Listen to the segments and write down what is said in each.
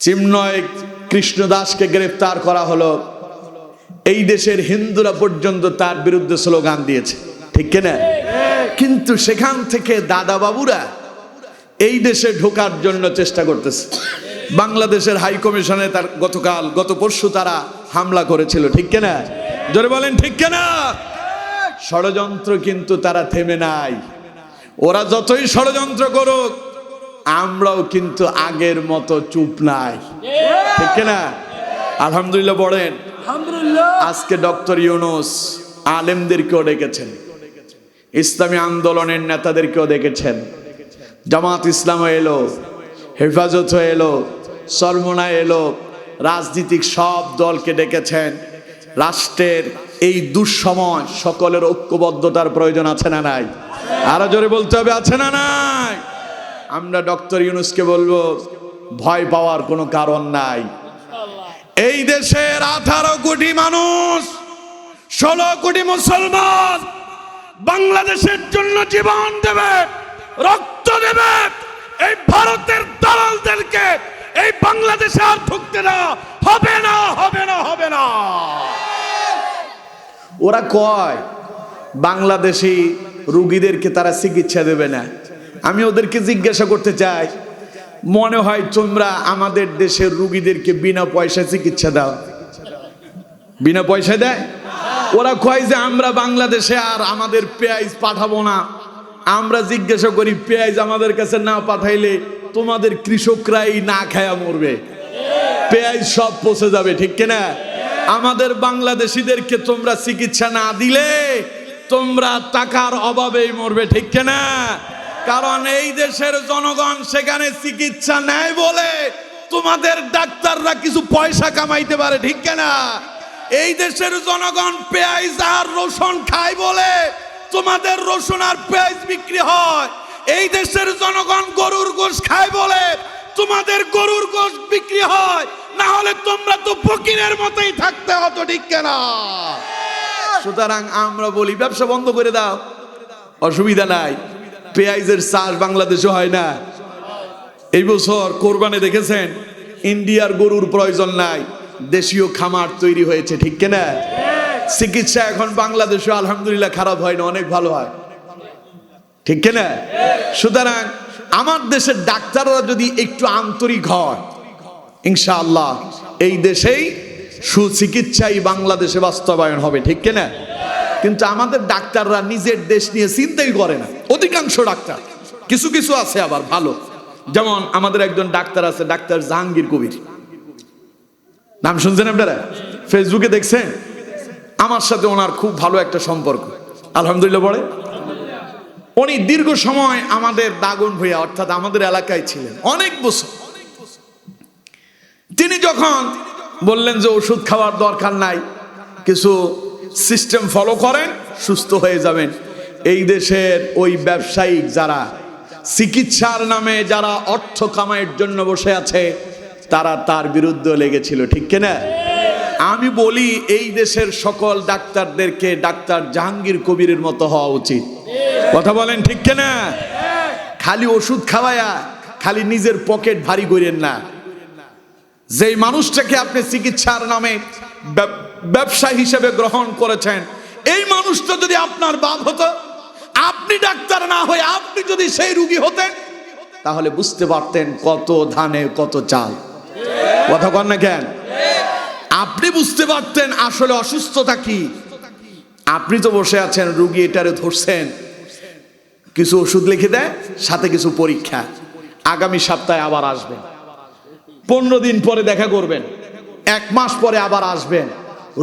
চিমনয় কৃষ্ণদাসকে গ্রেফতার করা হলো। এই দেশের হিন্দুরা পর্যন্ত তার বিরুদ্ধে স্লোগান দিয়েছে। ঠিক কিনা? কিন্তু সেখান থেকে দাদা বাবুরা এই দেশে ঢোকার জন্য চেষ্টা করতেছে। বাংলাদেশের হাই কমিশনে তার গতকাল, গত পরশু তারা হামলা করেছিল। ঠিক কিনা? জোরে বলেন, ঠিক কিনা? ষড়যন্ত্র কিন্তু তারা থেমে নাই। ওরা যতই ষড়যন্ত্র করুক আমরাও কিন্তু আগের মতো চুপ নাই। ঠিক না আলহামদুলিল্লাহ বলেন। আজকে ডক্টর ইউনুস আলেমদেরকেও ডেকেছেন। ইসলামী আন্দোলনের নেতাদেরকেও ডেকেছেন। জামাত ইসলাম এলো হেফাজত এলো সরমোনা এলো রাজনীতিক সব দলকে ডেকেছেন। রাষ্ট্রের এই দুঃসময় সকলের ঐক্যবদ্ধতার প্রয়োজন আছে না নাই? আরও জোরে বলতে হবে আছে না নাই? আমরা ডক্টর ইউনুসকে বলব, ভয় পাওয়ার কোনো কারণ নাই। এই দেশের আঠারো কোটি মানুষ, ষোলো কোটি মুসলমান বাংলাদেশের জন্য জীবন দেবে, রক্ত দেবে। এই ভারতের দালালদেরকে এই বাংলাদেশে আর ঢুকতে না, হবে না হবে না হবে না। ওরা কয়, বাংলাদেশি রুগীদেরকে তারা চিকিৎসা দেবে না। আমি ওদেরকে জিজ্ঞাসা করতে চাই, মনে হয় তোমরা আমাদের দেশের রুগীদেরকে বিনা পয়সা চিকিৎসা দাও। বিনা পয়সা দেয়? ওরা কয় যে আমরা বাংলাদেশে আর আমাদের পেঁয়াজ পাঠাবো না। আমরা জিজ্ঞাসা করি, পেঁয়াজ আমাদের কাছে না পাঠাইলে তোমাদের কৃষকরাই না খায়া মরবে। পেঁয়াজ সব পচে যাবে, ঠিক কিনা? আমাদের বাংলাদেশিদেরকে তোমরা চিকিৎসা না দিলে তোমরা টাকার অভাবেই মরবে, ঠিক কিনা? কারণ এই দেশের জনগণ সেখানে চিকিৎসা নেয় বলে তোমাদের ডাক্তাররা কিছু পয়সা কামাইতে পারে, ঠিক কিনা? এই দেশের জনগণ পেঁয়াজ আর রসুন খায় বলে তোমাদের রসুন আর পেঁয়াজ বিক্রি হয়। এই দেশের জনগণ গরুর গোশ খায় বলে তোমাদের গরুর গোশ বিক্রি হয়। না হলে তোমরা তো ফকিরের মতোই থাকতে হতো, ঠিক কেনা? সুতরাং আমরা বলি, ব্যবসা বন্ধ করে দাও। অসুবিধা নাই। পেঁয়াজের চাষ বাংলাদেশে হয় না। এই বছর কোরবানে দেখেছেন? ইন্ডিয়ার গরুর প্রয়োজন নাই। দেশীয় খামার তৈরি হয়েছে, ঠিক কিনা? চিকিৎসা এখন বাংলাদেশে আলহামদুলিল্লাহ খারাপ হয় না, অনেক ভালো হয়। ঠিক কিনা? সুতরাং আমার দেশের ডাক্তাররা যদি একটু আন্তরিক হয়, ইনশাআল্লাহ এই দেশেই সুচিকিৎসাই বাংলাদেশে বাস্তবায়ন হবে, ঠিক কিনা? কিন্তু আমাদের ডাক্তাররা নিজের দেশ নিয়ে চিন্তাই করে না। অধিকাংশ ডাক্তার। কিছু কিছু আছে আবার, ভালো। যেমন আমাদের একজন ডাক্তার আছে, ডাক্তার জাহাঙ্গীর কবির। নাম শুনছেন আপনারা? ফেসবুকে দেখছেন? আমার সাথে ওনার খুব ভালো একটা সম্পর্ক। আলহামদুলিল্লাহ বলে। উনি দীর্ঘ সময় আমাদের দাগন ভূয়া অর্থাৎ আমাদের এলাকায় ছিলেন। অনেক বছর। তিনি যখন বললেন যে ওষুধ খাওয়ার দরকার নাই, কিছু সিস্টেম ফলো করেন, সুস্থ হয়ে যাবেন। এই দেশের ওই ব্যবসায়িক যারা, চিকিৎসার নামে যারা অর্থ কামাইয়ের জন্য বসে আছে, তারা তার বিরুদ্ধে লেগেছিল, ঠিক কিনা? আমি বলি, এই দেশের সকল ডাক্তারদেরকে ডাক্তার জাহাঙ্গীর কবিরের মতো হওয়া উচিত। কথা বলেন, ঠিক কিনা? খালি ওষুধ খাওয়ায়া, খালি নিজের পকেট ভারী করেন না। যেই মানুষটাকে আপনি চিকিৎসার নামে ব্যবসা হিসেবে গ্রহণ করেছেন। এই মানুষটা যদি আপনার বাপ হতো, আপনি ডাক্তার না হয়ে আপনি যদি সেই রুগী হতেন, তাহলে বুঝতে পারতেন কত ধানে, কত চাল। কথা কন না কেন? আপনি বুঝতে পারতেন আসলে অসুস্থতা কি। আপনি তো বসে আছেন, রুগী এটারে ধরছেন। কিছু ওষুধ লিখে দেয়, সাথে কিছু পরীক্ষা। আগামী সপ্তাহে আবার আসবেন। পনেরো দিন পরে দেখা করবেন। এক মাস পরে আবার আসবেন।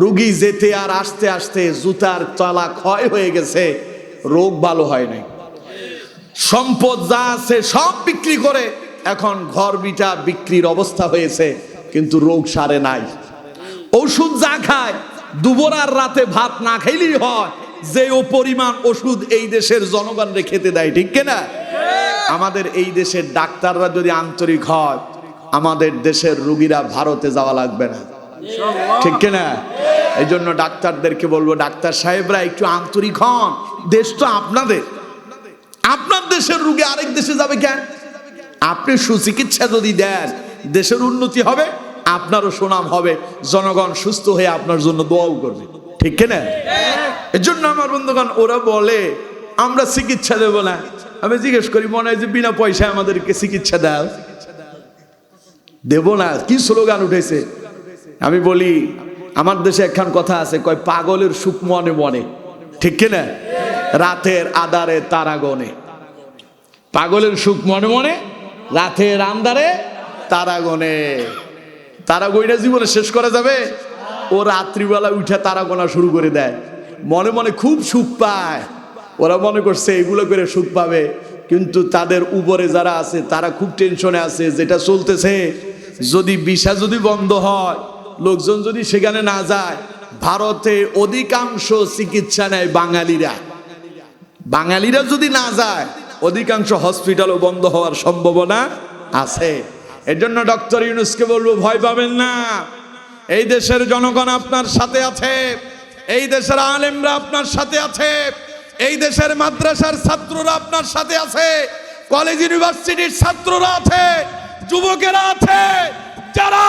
রুগী যেতে আর আসতে আসতে জুতার তলা ক্ষয় হয়ে গেছে, রোগ ভালো হয় নাই। সম্পদ যা আছে সব বিক্রি করে এখন ঘর বিটা বিক্রির অবস্থা হয়েছে, কিন্তু রোগ সারে নাই। ওষুধ যা খায় দুবরার রাতে ভাত না খাইলেই হয়, যে ও পরিমাণ ওষুধ এই দেশের জনগণরে খেতে দেয়, ঠিক কিনা? আমাদের এই দেশের ডাক্তাররা যদি আন্তরিক হয়, আমাদের দেশের রুগীরা ভারতে যাওয়া লাগবে না। ঠিক কিনা? এই জন্য ডাক্তারদেরকে বলব, ডাক্তার সাহেবরা একটু আন্তরিক হন। দেশ তো আপনাদের। আপনার দেশের রুগী আরেক দেশে যাবে কেন? আপনি সুচিকিৎসা যদি দেন, দেশের উন্নতি হবে, আপনারও সুনাম হবে। জনগণ সুস্থ হয়ে আপনার জন্য দোয়াও করবে। ঠিক কিনা? এর জন্য আমার বন্ধুগণ, ওরা বলে, আমরা চিকিৎসা দেব না। আমি জিজ্ঞেস করি, মনে হয় যে বিনা পয়সায় আমাদেরকে চিকিৎসা দাও দেব না। কি স্লোগান উঠেছে? আমি বলি, আমার দেশে একখান কথা আছে, কয়, পাগলের সুখ মনে মনে। ঠিক কিনা রাতের আদারে তারাগনে পাগলের সুখ মনে মনে, রাতের আন্দারে তারাগনে তারা গইনা জীবনে শেষ করা যাবে। ও রাত্রিবেলা উঠে তারা গোনা শুরু করে দেয়। মনে মনে খুব সুখ পায়। ওরা মনে করছে, এগুলো করে সুখ পাবে। কিন্তু তাদের উপরে যারা আছে, তারা খুব টেনশনে আছে, যেটা চলতেছে, যদি ভিসা যদি বন্ধ হয় লোকজন যদি সেখানে না যায়, ভারতে অধিকাংশ চিকিৎসা নেয় বাঙালিরা। বাঙালিরা যদি না যায়, অধিকাংশ হসপিটালও বন্ধ হওয়ার সম্ভাবনা আছে। এর জন্য ডক্টর ইউনুসকে বলব, ভয় পাবেন না। এই দেশের জনগণ আপনার সাথে আছে, এই দেশের আলেমরা আপনার সাথে আছে, এই দেশের মাদ্রাসার ছাত্ররা আপনার সাথে আছে, কলেজ ইউনিভার্সিটির ছাত্ররা আছে, যুবকেরা আছে, যারা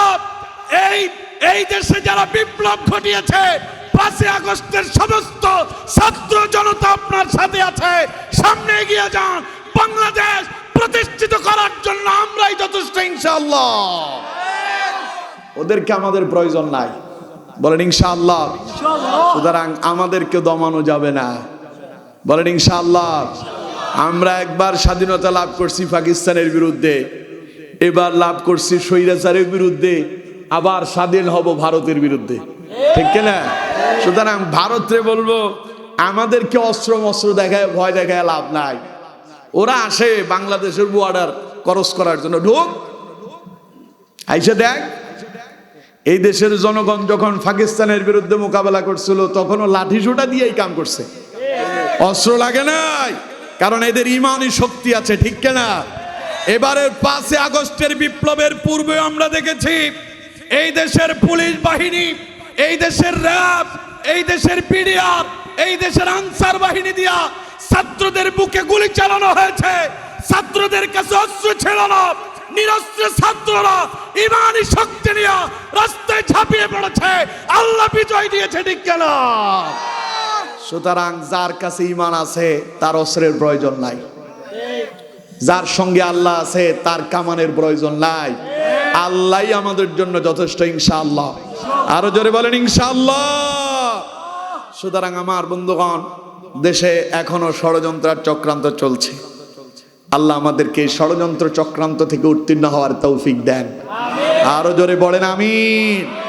এই এই দেশে যারা বিপ্লব ঘটিয়েছে, পাঁচই আগস্টের সমস্ত ছাত্র জনতা আপনার সাথে আছে। সামনে এগিয়ে যান। বাংলাদেশ প্রতিষ্ঠিত করার জন্য আমরাই যথেষ্ট, ইনশাআল্লাহ। ওদেরকে আমাদের প্রয়োজন নাই। বলেন, ইনশাআল্লাহ। সুতরাং আমাদেরকে দমানো যাবে না। বলেন, ইনশাআল্লাহ। আমরা একবার স্বাধীনতা লাভ করছি পাকিস্তানের বিরুদ্ধে। এবার লাভ করছি স্বৈরাচারের বিরুদ্ধে। আবার স্বাধীন হব ভারতের বিরুদ্ধে। ঠিক না সুতরাং ভারতরে বলব, আমাদেরকে অস্ত্র মস্ত্র দেখায়, ভয় দেখায় লাভ নাই। ওরা আসে বাংলাদেশের বর্ডার করস করার জন্য। ঢোক। আইসে দেখ। এই দেশের জনগণ যখন পাকিস্তানের বিরুদ্ধে মোকাবেলা করছিল, তখনও লাঠি সোটা দিয়েই কাম করছে। অস্ত্র লাগে নাই, কারণ এদের ইমানই শক্তি আছে, ঠিক না এবারের পাঁচে আগস্টের বিপ্লবের পূর্বে আমরা দেখেছি এই দেশের পুলিশ বাহিনী, এই দেশের র্যাব, এই দেশের পিডিআর এই দেশের আনসার বাহিনী দিয়া ছাত্রদের বুকে গুলি চালানো হয়েছে। ছাত্রদের কাছে অস্ত্র ছিল না নিরস্ত্র ছাত্ররা ইমানি শক্তি নিয়ে রাস্তায় ঝাঁপিয়ে পড়েছে। আল্লাহ বিজয় দিয়েছে, ঠিক কেনা সুতরাং যার কাছে ইমান আছে, তার অস্ত্রের প্রয়োজন নাই। যার সঙ্গে আল্লাহ আছে, তার কামানের প্রয়োজন নাই। আল্লাহই আমাদের জন্য যথেষ্ট, ইনশাআল্লাহ। আরও জোরে বলেন, ইনশাআল্লাহ। সুতরাং আমার বন্ধুগণ, দেশে এখনও ষড়যন্ত্র আর চক্রান্ত চলছে। আল্লাহ আমাদেরকে ষড়যন্ত্র চক্রান্ত থেকে উত্তীর্ণ হওয়ার তৌফিক দেন। আরও জোরে বলেন, আমিন।